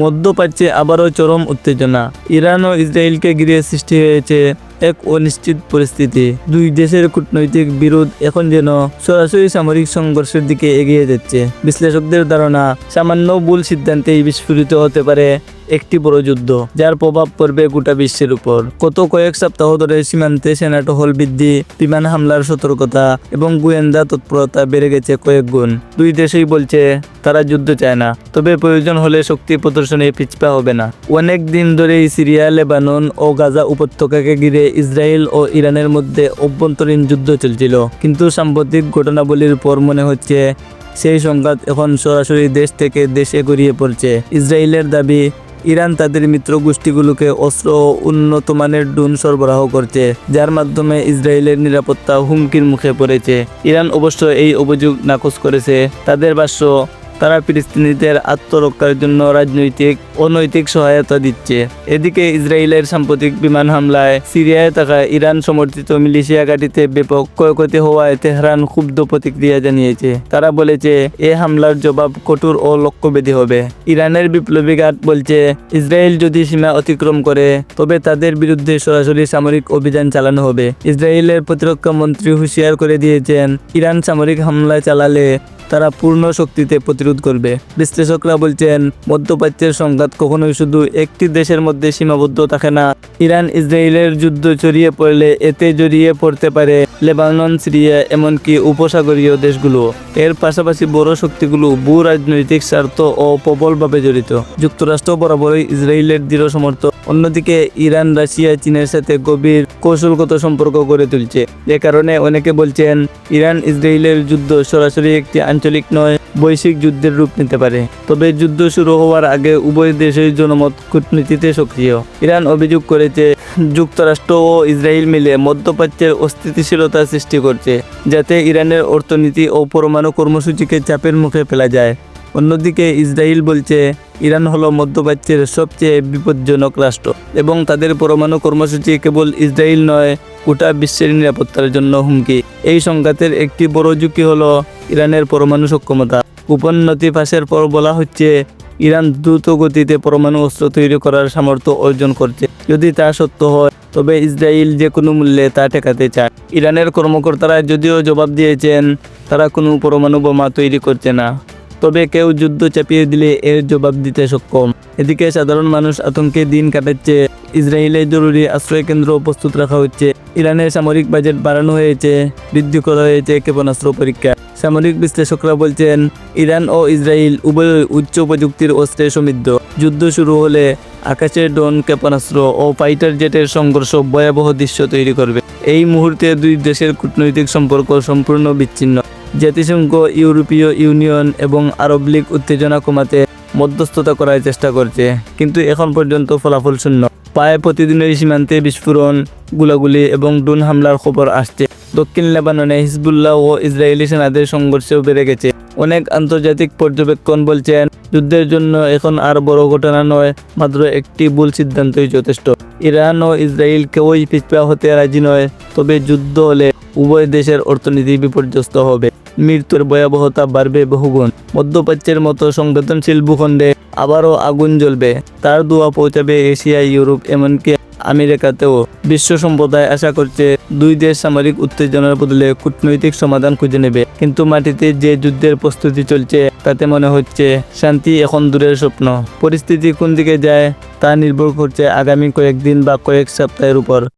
মধ্যপ্রাচ্যে আবারও চরম উত্তেজনা। ইরান ও ইসরায়েলকে ঘিরে সৃষ্টি হয়েছে এক অনিশ্চিত পরিস্থিতি। দুই দেশের কূটনৈতিক বিরোধ এখন যেন সরাসরি সামরিক সংঘর্ষের দিকে এগিয়ে যাচ্ছে। বিশ্লেষকদের ধারণা, সামান্য ভুল সিদ্ধান্তেই বিস্ফোরিত হতে পারে একটি বড় যুদ্ধ, যার প্রভাব পড়বে গোটা বিশ্বের উপর। গত কয়েক সপ্তাহ ধরে সীমান্তে সেনা টহল বৃদ্ধি, বিমান হামলার সতর্কতা এবং গোয়েন্দা তৎপরতা বেড়ে গেছে কয়েক গুণ। দুই দেশই বলছে, তারা যুদ্ধ চায় না, তবে প্রয়োজন হলে শক্তি প্রদর্শনে পিছপা হবে না। অনেক দিন ধরেই সিরিয়া, লেবানন ও গাজা উপত্যকাকে ঘিরে ইসরায়েল ও ইরানের মধ্যে অভ্যন্তরীণ যুদ্ধ চলছিল। কিন্তু সাম্প্রতিক ঘটনাবলীর পর মনে হচ্ছে, সেই সংঘাত এখন সরাসরি দেশ থেকে দেশে গড়িয়ে পড়ছে। ইসরায়েলের দাবি ইরান তাদের মিত্র গোষ্ঠীগুলোকে অস্ত্র উন্নত মানের ডুন সরবরাহ করছে, যার মাধ্যমে ইসরায়েলের নিরাপত্তা হুমকির মুখে পড়েছে। ইরান অবশ্য এই অভিযোগ নাকচ করেছে। তাদের ভাষ্য তারা ফিলিস্তিনিদের আত্মরক্ষার জন্য রাজনৈতিক, অনৈতিক সহায়তা দিচ্ছে। এদিকে ইসরায়েলের সাম্প্রতিক বিমান হামলায় সিরিয়ায় থাকা ইরান সমর্থিত মিলিশিয়া ঘাঁটিতে ব্যাপক ক্ষয়ক্ষতি হওয়ায় তেহরান ক্ষুব্ধ প্রতিক্রিয়া জানিয়েছে। তারা বলেছে, এ হামলার জবাব কঠোর ও লক্ষ্যভেদী হবে। ইরানের বিপ্লবী ঘাট বলছে, ইসরায়েল যদি সীমা অতিক্রম করে, তবে তাদের বিরুদ্ধে সরাসরি সামরিক অভিযান চালানো হবে। ইসরায়েলের প্রতিরক্ষা মন্ত্রী হুঁশিয়ার করে দিয়েছেন, ইরান সামরিক হামলা চালালে তারা পূর্ণ শক্তিতে প্রতিরোধ করবে। বিশ্লেষকরা বলছেন, মধ্যপ্রাচ্যের সংঘাত কখনোই শুধু একটি দেশের মধ্যে সীমাবদ্ধ থাকে না। ইরান, ইসরায়েলের যুদ্ধ ছড়িয়ে পড়লে এতে জড়িয়ে পড়তে পারে লেবানন, সিরিয়া, এমনকি উপসাগরীয় দেশগুলো। এর পাশাপাশি বড় শক্তিগুলো ভূ রাজনৈতিক স্বার্থ ও প্রবলভাবে জড়িত। যুক্তরাষ্ট্র বরাবরই ইসরায়েলের দৃঢ় সমর্থক। অন্যদিকে ইরান, রাশিয়া, চীনের সাথে গভীর কৌশলগত সম্পর্ক গড়ে তুলছে। যে কারণে অনেকে বলছেন, ইরান, ইসরায়েলের যুদ্ধ সরাসরি একটি আঞ্চলিক নয়, বৈশ্বিক যুদ্ধের রূপ নিতে পারে। তবে যুদ্ধ শুরু হওয়ার আগে উভয় দেশের জনমত কূটনীতিতে সক্রিয়। ইরান অভিযোগ করেছে, যুক্তরাষ্ট্র ও ইসরায়েল মিলে মধ্যপ্রাচ্যের অস্থিতিশীলতা সৃষ্টি করছে, যাতে ইরানের অর্থনীতি ও পরমাণু কর্মসূচিকে চাপের মুখে ফেলা যায়। অন্যদিকে ইসরায়েল বলছে ইরান হলো মধ্যপ্রাচ্যের সবচেয়ে বিপজ্জনক রাষ্ট্র এবং তাদের পরমাণু কর্মসূচি কেবল ইসরায়েল নয়, গোটা বিশ্বের নিরাপত্তার জন্য হুমকি। এই সংঘাতের একটি বড় ঝুঁকি হলো ইরানের পরমাণু সক্ষমতা। উপন্নতি ফাঁসের পর বলা হচ্ছে, ইরান দ্রুত গতিতে পরমাণু অস্ত্র তৈরি করার সামর্থ্য অর্জন করছে। যদি তা সত্য হয়, তবে ইসরায়েল যে কোনো মূল্যে তা ঠেকাতে চায়। ইরানের কর্মকর্তারা যদিও জবাব দিয়েছেন, তারা কোনো পরমাণু বোমা তৈরি করছে না। তবে কেউ যুদ্ধ চাপিয়ে দিলে এর জবাব দিতে সক্ষম। এদিকে সাধারণ মানুষ আতঙ্কে দিন কাটাচ্ছে। ইসরায়েলে জরুরি আশ্রয় কেন্দ্র প্রস্তুত রাখা হচ্ছে। ইরানের সামরিক বাজেট বাড়ানো হয়েছে। বৃদ্ধি করা হয়েছে ক্ষেপণাস্ত্র পরীক্ষা। সামরিক বিশ্লেষকরা বলছেন, ইরান ও ইসরায়েল উভয় উচ্চ প্রযুক্তির অস্ত্রে সমৃদ্ধ। যুদ্ধ শুরু হলে আকাশের ড্রোন, ক্ষেপণাস্ত্র ও ফাইটার জেটের সংঘর্ষ ভয়াবহ দৃশ্য তৈরি করবে। এই মুহূর্তে দুই দেশের কূটনৈতিক সম্পর্ক সম্পূর্ণ বিচ্ছিন্ন। জাতিসংঘ ইউরোপীয় ইউনিয়ন এবং আরব লীগ উত্তেজনা কমাতে মধ্যস্থতা করার চেষ্টা করছে। কিন্তু এখন পর্যন্ত ফলাফল শূন্য। প্রায় প্রতিদিনের সীমান্তে বিস্ফোরণ, গুলাগুলি এবং ড্রোন হামলার খবর আসছে। দক্ষিণ লেবাননে হিজবুল্লাহ ও ইসরায়েলি সেনাদের সংঘর্ষেও বেড়ে গেছে। অনেক আন্তর্জাতিক পর্যবেক্ষণ বলছেন যুদ্ধের জন্য এখন আর বড় ঘটনা নয়, মাত্র একটি ভুল সিদ্ধান্তই যথেষ্ট। ইরান ও ইসরায়েল কেউই পিছপা হতে রাজি নয়, তবে যুদ্ধ হলে উভয় দেশের অর্থনীতি বিপর্যস্ত হবে। মৃত্যুর ভয়াবহতা বাড়বে বহুগুণ। মধ্যপ্রাচ্যের মতো সংবেদনশীল ভূখণ্ডে আবারও আগুন জ্বলবে। তার দোয়া পৌঁছাবে এশিয়া, ইউরোপ, এমনকি আমেরিকাতেও। বিশ্ব সম্প্রদায় আশা করছে দুই দেশ সামরিক উত্তেজনার বদলে কূটনৈতিক সমাধান খুঁজে নেবে। কিন্তু মাটিতে যে যুদ্ধের প্রস্তুতি চলছে, তাতে মনে হচ্ছে শান্তি এখন দূরের স্বপ্ন। পরিস্থিতি কোন দিকে যায়, তা নির্ভর করছে আগামী কয়েকদিন বা কয়েক সপ্তাহের উপর।